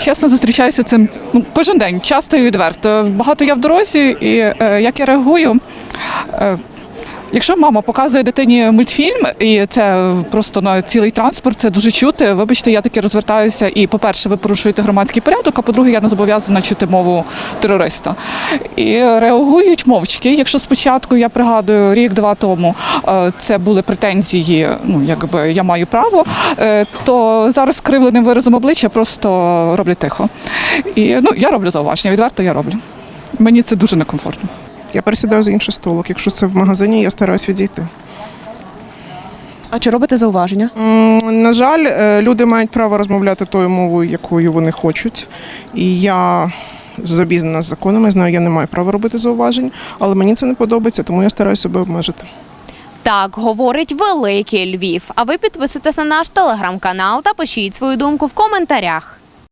Чесно зустрічаюся цим ну, кожен день, часто і відверто. Багато я в дорозі, і е, як я реагую. Е, Якщо мама показує дитині мультфільм, і це просто на цілий транспорт, це дуже чути. Вибачте, я таки розвертаюся. І, по-перше, ви порушуєте громадський порядок, а по-друге, я не зобов'язана чути мову терориста. І реагують мовчки. Якщо спочатку я пригадую рік-два тому е, це були претензії, ну якби я маю право, е, то зараз кривленим виразом обличчя просто роблять тихо. І ну я роблю зауваження, відверто я роблю. Мені це дуже некомфортно. Я пересідаю за інший столик. Якщо це в магазині, я стараюсь відійти. А чи робите зауваження? На жаль, е, люди мають право розмовляти тою мовою, якою вони хочуть. І я забізнана з законами, знаю, я не маю права робити зауважень, але мені це не подобається, тому я стараюсь себе обмежити. Так говорить великий Львів. А ви підписуйтесь на наш телеграм-канал та пишіть свою думку в коментарях.